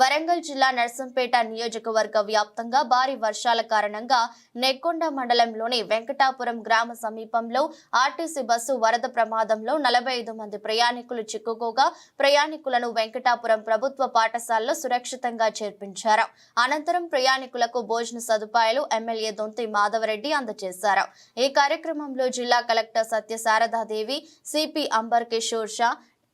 వరంగల్ జిల్లా నర్సంపేట నియోజకవర్గ వ్యాప్తంగా భారీ వర్షాల కారణంగా నెక్కొండ మండలంలోని వెంకటాపురం గ్రామ సమీపంలో ఆర్టీసీ బస్సు వరద ప్రమాదంలో నలభై ఐదు మంది ప్రయాణికులు చిక్కుకోగా ప్రయాణికులను వెంకటాపురం ప్రభుత్వ పాఠశాలలో సురక్షితంగా చేర్పించారు. అనంతరం ప్రయాణికులకు భోజన సదుపాయాలు ఎమ్మెల్యే దొంతి మాధవరెడ్డి అందజేశారు. ఈ కార్యక్రమంలో జిల్లా collector Satya Sarada Devi CP Amber Kishore Jha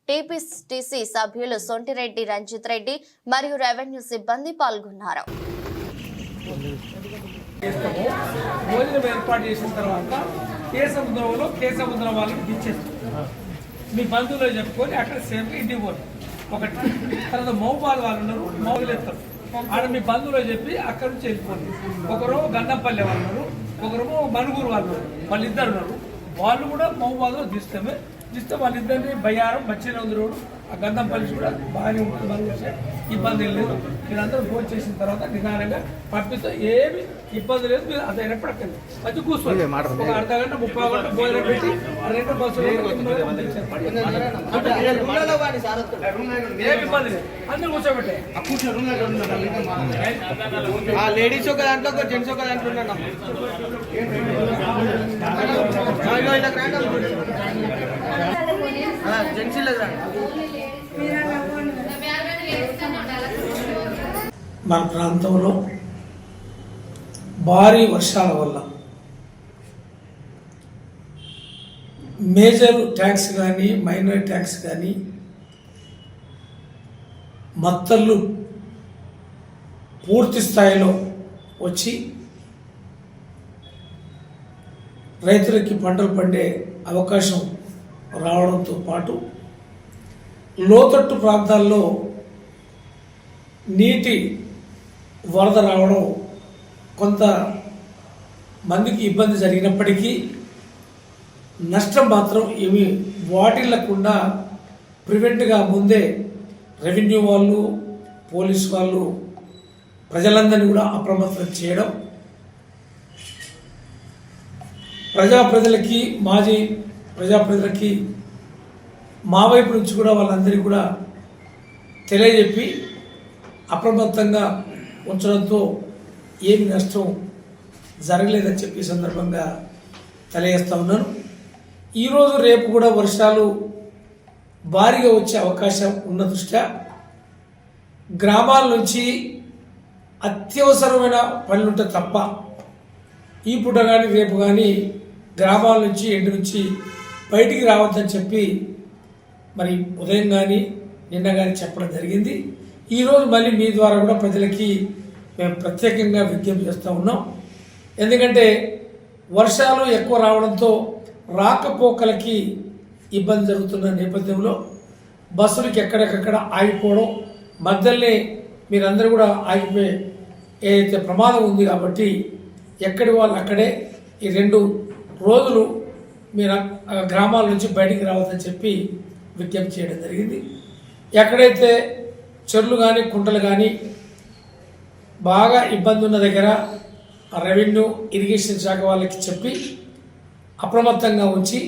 ZPTC సభ్యులు సొంటిరెడ్డి రంజిత్ రెడ్డి మరియు రెవెన్యూ సిబ్బంది పాల్గొన్నారు. భోజనం ఏర్పాటు చేసిన తర్వాత కే సముద్రంలో వాళ్ళకి దించేస్తాం మీ బంధువులు చెప్పుకొని అక్కడ సేఫ్గా ఇంటికి పోతాం ఒకటి. తర్వాత మౌబాల్ వాళ్ళు ఉన్నారు మౌలు ఎత్తారు ఆడ మీ బంధువులు చెప్పి అక్కడ నుంచి వెళ్ళిపోండి ఒకరు గన్నపల్లి వాళ్ళు ఉన్నారు ఒకరు మనుగూరు వాళ్ళు ఉన్నారు. వాళ్ళిద్దరు ఉన్నారు. వాళ్ళు కూడా మౌబాద్లో తీస్తామే తీస్తే వాళ్ళిద్దరిని బయ్యారం మచ్చినందు రోడ్డు ఆ గంధంపల్లి కూడా బాగానే ఉంటుంది మనం చూస్తే. ఇబ్బంది లేదు. మీరందరూ భోజనం చేసిన తర్వాత నిదానంగా పంపిస్తే ఏమి ఇబ్బంది లేదు. మీరు అది ఎప్పటికెళ్ళి మంచి కూర్చోండి. ఒక అర్ధ గంట ముప్పై గంట భోజనం పెట్టి రెండు బస్సులు ఏమి ఇబ్బంది లేదు. అందరూ కూర్చోబెట్టే. ఆ లేడీస్ ఒక దాంట్లో ఒక జెంట్స్ ఒక దాంట్లో మన ప్రాంతంలో భారీ వర్షాల వల్ల మేజర్ ట్యాక్స్ కానీ మైనర్ ట్యాక్స్ కానీ మత్తళ్ళు పూర్తి స్థాయిలో వచ్చి రైతులకి పంటలు పండే అవకాశం రావడంతో పాటు లోతట్టు ప్రాంతాల్లో నీటి వరద రావడం కొంత మందికి ఇబ్బంది జరిగినప్పటికీ నష్టం మాత్రం ఏమీ వాటిల్లకుండా ప్రివెంట్గా ముందే రెవెన్యూ వాళ్ళు పోలీస్ వాళ్ళు ప్రజలందరినీ కూడా అప్రమత్తం చేయడం. ప్రజాప్రజలకి మాజీ ప్రజాప్రజలకి మా వైపు నుంచి కూడా వాళ్ళందరికీ కూడా తెలియజెప్పి అప్రమత్తంగా ఉంచడంతో ఏమి నష్టం జరగలేదని చెప్పి సందర్భంగా తెలియజేస్తా ఉన్నాను. ఈరోజు రేపు కూడా వర్షాలు భారీగా వచ్చే అవకాశం ఉన్న దృష్ట్యా గ్రామాల నుంచి అత్యవసరమైన పనులుంటే తప్ప ఈ పూట కానీ రేపు కానీ గ్రామాల నుంచి ఎండు నుంచి బయటికి రావద్దని చెప్పి మరి ఉదయం కానీ నిన్న కానీ చెప్పడం జరిగింది. ఈరోజు మళ్ళీ మీ ద్వారా కూడా ప్రజలకి మేము ప్రత్యేకంగా విజ్ఞప్తి చేస్తూ ఉన్నాం. ఎందుకంటే వర్షాలు ఎక్కువ రావడంతో రాకపోకలకి ఇబ్బంది జరుగుతున్న నేపథ్యంలో బస్సులకి ఎక్కడికక్కడ ఆగిపోవడం మధ్యలోనే మీరందరూ కూడా ఆగిపోయే ఏదైతే ప్రమాదం ఉంది కాబట్టి ఎక్కడి వాళ్ళు అక్కడే ఈ రెండు రోజులు మీరు గ్రామాల నుంచి బయటికి రావద్దని చెప్పి విజ్ఞప్తి చేయడం జరిగింది. ఎక్కడైతే చెర్లు కానీ కుంటలు కానీ బాగా ఇబ్బంది ఉన్న దగ్గర రెవెన్యూ ఇరిగేషన్ శాఖ వాళ్ళకి చెప్పి అప్రమత్తంగా ఉంచి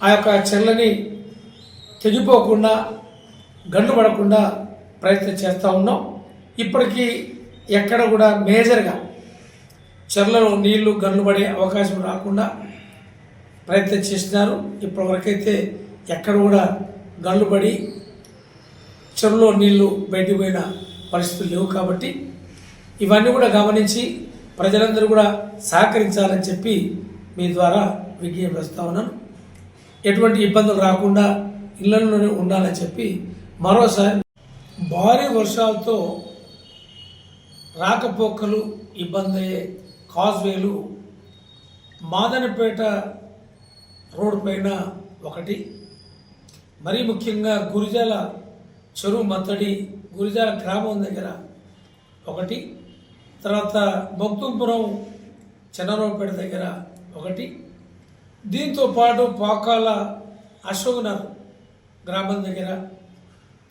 ఆ యొక్క చెర్లని తెగిపోకుండా గండు పడకుండా ప్రయత్నం చేస్తూ ఉన్నాం. ఇప్పటికీ ఎక్కడ కూడా మేజర్గా చెర్లలో నీళ్ళు గన్ను పడే అవకాశం రాకుండా ప్రయత్నం చేస్తున్నారు. ఇప్పటివరకైతే ఎక్కడ కూడా గన్ను పడి చెరువులో నీళ్ళు బయటికి పోయిన పరిస్థితులు లేవు కాబట్టి ఇవన్నీ కూడా గమనించి ప్రజలందరూ కూడా సహకరించాలని చెప్పి మీ ద్వారా విజ్ఞప్తి చేస్తా ఉన్నాను. ఎటువంటి ఇబ్బందులు రాకుండా ఇళ్ళలోనే ఉండాలని చెప్పి మరోసారి భారీ వర్షాలతో రాకపోకలు ఇబ్బంది అయ్యే కాజ్వేలు మాదనపేట రోడ్డు పైన ఒకటి మరీ ముఖ్యంగా గురిజాల చెరువు మత్తడి గురిజాల గ్రామం దగ్గర ఒకటి తర్వాత భక్తుంపురం చెన్నరావుపేట దగ్గర ఒకటి. దీంతో పాటు పాకాల అశోక్నగర్ గ్రామం దగ్గర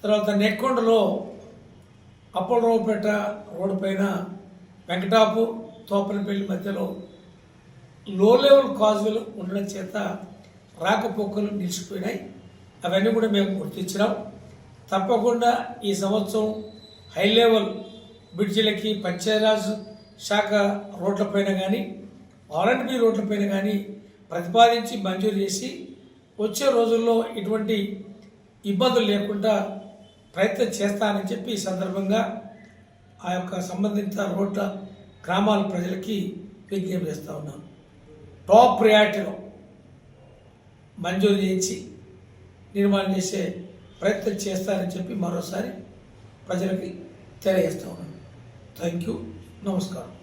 తర్వాత నెక్కొండలో అప్పలరావుపేట రోడ్డు పైన వెంకటాపూర్ తోపనపల్లి మధ్యలో లో లెవెల్ కాజులు ఉండడం చేత రాకపోకలు నిలిచిపోయినాయి. అవన్నీ కూడా మేము గుర్తించినాం. తప్పకుండా ఈ సంవత్సరం హై లెవెల్ బ్రిడ్జిలకి పంచాయరాజ్ శాఖ రోడ్లపైన కానీ ఆర్ఎండ్బి రోడ్లపైన కానీ ప్రతిపాదించి మంజూరు చేసి వచ్చే రోజుల్లో ఇటువంటి ఇబ్బందులు లేకుండా ప్రయత్నం చేస్తానని చెప్పి ఈ సందర్భంగా ఆ యొక్క సంబంధిత రోడ్ల గ్రామాల ప్రజలకి విజ్ఞప్తి చేస్తూ ఉన్నాను టాప్ ప్రయారిటీలో మంజూరు చేయించి నిర్మాణం చేసే ప్రయత్నం చేస్తారని చెప్పి మరోసారి ప్రజలకి తెలియజేస్తా ఉన్నాను. థ్యాంక్ యూ నమస్కారం.